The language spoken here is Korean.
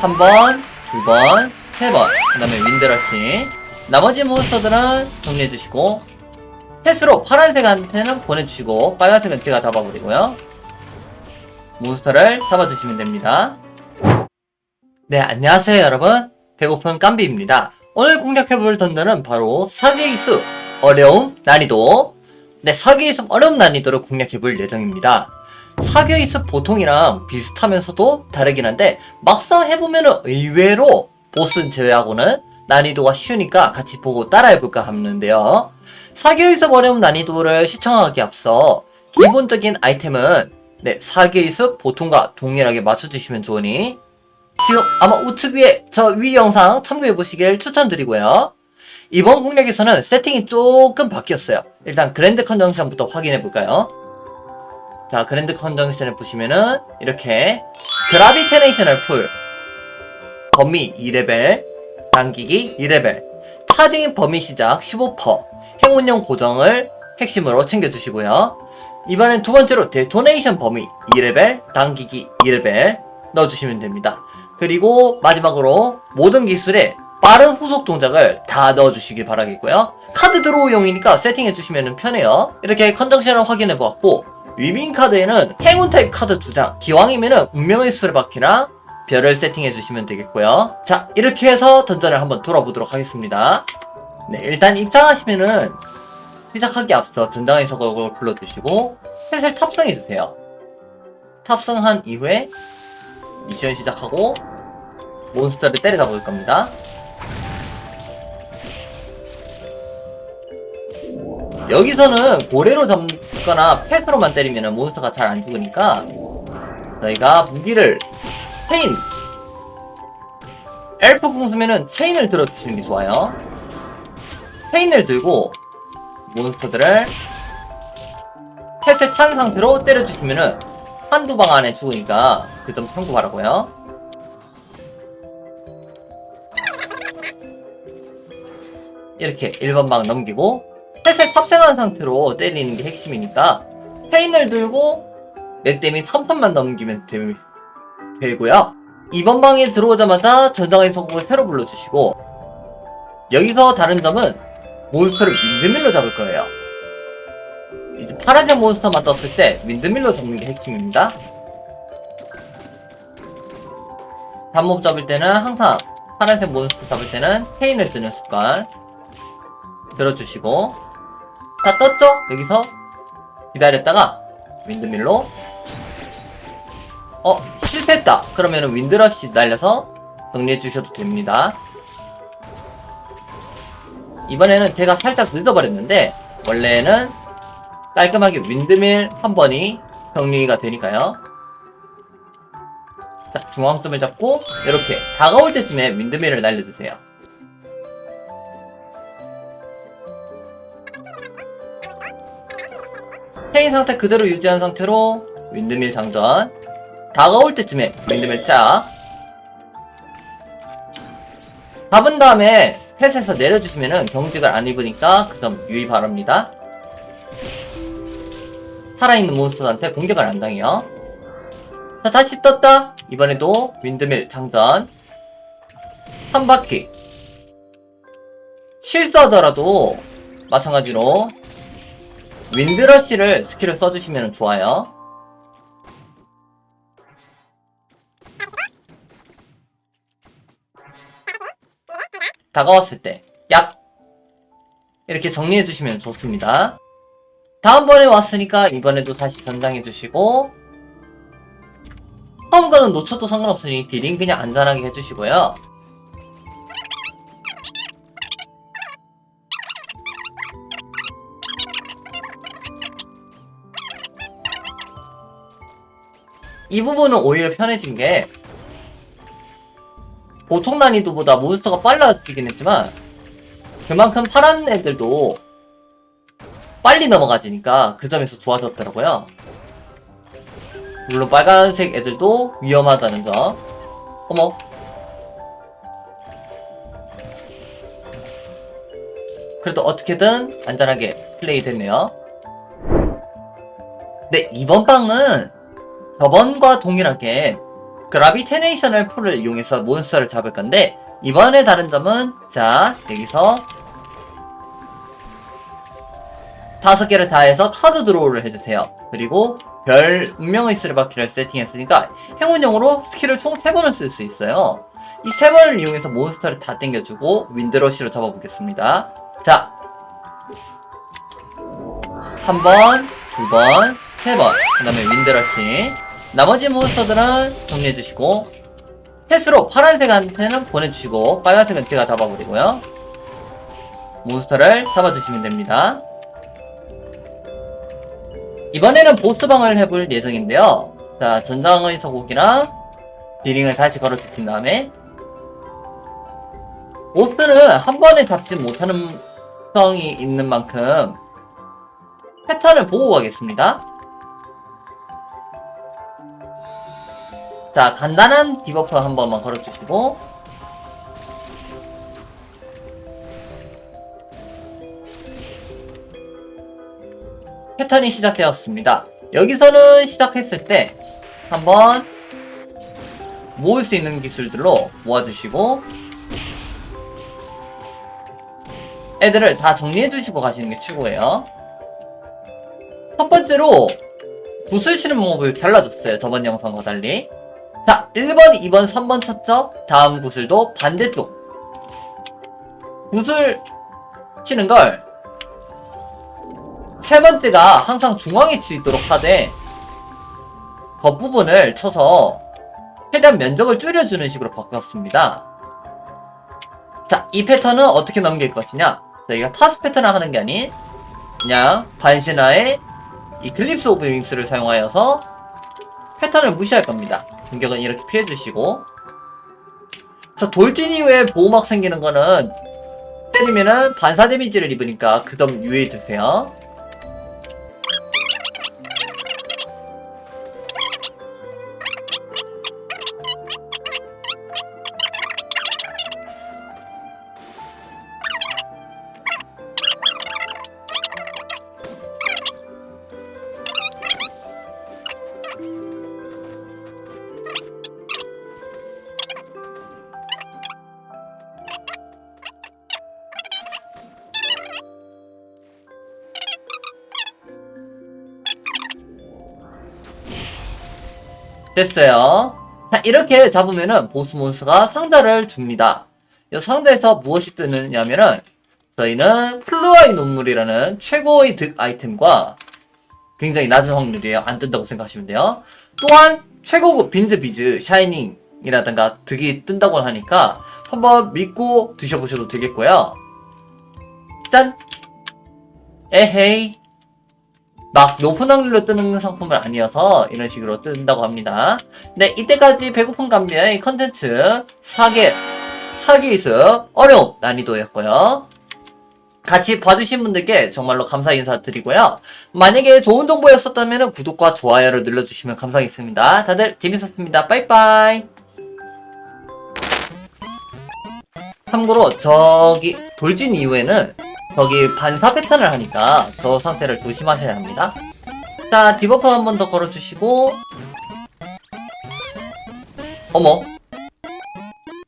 한 번, 두 번, 세 번. 그 다음에 윈드러시. 나머지 몬스터들은 정리해주시고, 패스로 파란색한테는 보내주시고, 빨간색은 제가 잡아버리고요. 몬스터를 잡아주시면 됩니다. 네, 안녕하세요, 여러분. 배고픈 깜비입니다. 오늘 공략해볼 던전은 바로 사기의수 어려움 난이도. 네, 사기의수 어려움 난이도를 공략해볼 예정입니다. 사기의수 보통이랑 비슷하면서도 다르긴 한데 막상 해보면은 의외로 보스는 제외하고는 난이도가 쉬우니까 같이 보고 따라해볼까 하는데요. 사기의수 어려움 난이도를 시청하기 앞서 기본적인 아이템은 네, 사기의수 보통과 동일하게 맞춰주시면 좋으니 지금 아마 우측 위에 저 위 영상 참고해 보시길 추천드리고요. 이번 공략에서는 세팅이 조금 바뀌었어요. 일단 그랜드 컨정션부터 확인해 볼까요? 자, 그랜드 컨정션을 보시면은 이렇게 그라비테네이셔널 풀 범위 2레벨 당기기 2레벨 차징 범위 시작 15% 행운용 고정을 핵심으로 챙겨주시고요. 이번엔 두 번째로 데토네이션 범위 2레벨 당기기 2레벨 넣어주시면 됩니다. 그리고 마지막으로 모든 기술에 빠른 후속 동작을 다 넣어주시길 바라겠고요. 카드 드로우용이니까 세팅해주시면 편해요. 이렇게 컨정션을 확인해보았고 위빙 카드에는 행운 타입 카드 2장 기왕이면은 운명의 수레바퀴랑 별을 세팅해 주시면 되겠고요. 자 이렇게 해서 던전을 한번 돌아보도록 하겠습니다. 네 일단 입장하시면은 시작하기 앞서 전장의 서곡을 불러주시고 셋을 탑승해 주세요. 탑승한 이후에 미션 시작하고 몬스터를 때려다 볼 겁니다. 여기서는 고래로 잡 거나 패스로만 때리면 몬스터가 잘 안 죽으니까 저희가 무기를 체인 엘프 궁수면은 체인을 들어주시는 게 좋아요. 체인을 들고 몬스터들을 패스 찬 상태로 때려주시면은 한두 방 안에 죽으니까 그 점 참고 바라고요. 이렇게 1번 방 넘기고 셋을 탑승한 상태로 때리는 게 핵심이니까 체인을 들고 맥댐이 3선만 넘기면 되, 되고요. 2번 방에 들어오자마자 전장의 성공을 새로 불러주시고 여기서 다른 점은 몬스터를 윈드밀로 잡을 거예요. 이제 파란색 몬스터만 떴을 때 윈드밀로 잡는 게 핵심입니다. 잡몹 잡을 때는 항상 파란색 몬스터 잡을 때는 체인을 드는 습관 들어주시고 다 떴죠? 여기서 기다렸다가 윈드밀로. 어 실패했다. 그러면 윈드러시 날려서 정리해 주셔도 됩니다. 이번에는 제가 살짝 늦어버렸는데 원래는 깔끔하게 윈드밀 한 번이 정리가 되니까요. 자 중앙점을 잡고 이렇게 다가올 때쯤에 윈드밀을 날려주세요 체인 상태 그대로 유지한 상태로 윈드밀 장전. 다가올 때쯤에 윈드밀 짝 잡은 다음에 펫에서 내려주시면은 경직을 안 입으니까 그 점 유의 바랍니다. 살아있는 몬스터한테 공격을 안 당해요. 자 다시 떴다. 이번에도 윈드밀 장전. 한 바퀴. 실수하더라도 마찬가지로 윈드러시를 스킬을 써주시면 좋아요. 다가왔을 때, 약! 이렇게 정리해주시면 좋습니다. 다음번에 왔으니까 이번에도 다시 전장해주시고, 처음 거는 놓쳐도 상관없으니 딜링 그냥 안전하게 해주시고요. 이 부분은 오히려 편해진 게 보통 난이도보다 몬스터가 빨라지긴 했지만 그만큼 파란 애들도 빨리 넘어가지니까 그 점에서 좋아졌더라고요. 물론 빨간색 애들도 위험하다는 점. 어머. 그래도 어떻게든 안전하게 플레이 됐네요. 네, 이번 방은 저번과 동일하게 그라비테네이션을 풀을 이용해서 몬스터를 잡을 건데 이번에 다른 점은 자 여기서 다섯 개를 다 해서 카드 드로우를 해주세요. 그리고 별 운명의 쓰레바퀴를 세팅했으니까 행운용으로 스킬을 총 세 번을 쓸 수 있어요. 이 세 번을 이용해서 몬스터를 다 땡겨주고 윈드러시로 잡아보겠습니다. 자, 한 번, 두 번, 세 번. 그 다음에 윈드러시. 나머지 몬스터들은 정리해주시고, 펫으로 파란색한테는 보내주시고, 빨간색은 제가 잡아버리고요. 몬스터를 잡아주시면 됩니다. 이번에는 보스방을 해볼 예정인데요. 자, 전장의 서곡이랑 디링을 다시 걸어주신 다음에, 보스는 한 번에 잡지 못하는 특성이 있는 만큼, 패턴을 보고 가겠습니다. 자, 간단한 디버프 한 번만 걸어주시고, 패턴이 시작되었습니다. 여기서는 시작했을 때, 한번 모을 수 있는 기술들로 모아주시고, 애들을 다 정리해주시고 가시는 게 최고예요. 첫 번째로 붓을 치는 방법을 달라졌어요. 저번 영상과 달리. 자, 1번, 2번, 3번 쳤죠? 다음 구슬도 반대쪽. 구슬 치는 걸 세 번째가 항상 중앙에 치도록 하되 겉부분을 쳐서 최대한 면적을 줄여주는 식으로 바꿨습니다. 자, 이 패턴은 어떻게 넘길 것이냐? 저희가 타스 패턴을 하는 게 아닌 그냥 반신화의 이 클립스 오브 윙스를 사용하여서 패턴을 무시할 겁니다. 공격은 이렇게 피해주시고 저 돌진 이후에 보호막 생기는 거는 때리면은 반사 데미지를 입으니까 그점 유의해 주세요. 됐어요. 자, 이렇게 잡으면은 보스 몬스터가 상자를 줍니다. 이 상자에서 무엇이 뜨느냐면은 저희는 플루아이 눈물이라는 최고의 득 아이템과 굉장히 낮은 확률이에요. 안 뜬다고 생각하시면 돼요. 또한 최고급 빈즈 비즈 샤이닝이라든가 득이 뜬다고 하니까 한번 믿고 드셔보셔도 되겠고요. 짠! 에헤이. 막 높은 확률로 뜨는 상품은 아니어서 이런 식으로 뜬다고 합니다. 네, 이때까지 배고픈 감비의 컨텐츠 4개, 4개 있음 어려움 난이도였고요. 같이 봐주신 분들께 정말로 감사 인사드리고요. 만약에 좋은 정보였었다면 구독과 좋아요를 눌러주시면 감사하겠습니다. 다들 재밌었습니다. 빠이빠이. 참고로 저기 돌진 이후에는 저기 반사 패턴을 하니까 저 상태를 조심하셔야 합니다. 자, 디버프 한 번 더 걸어주시고 어머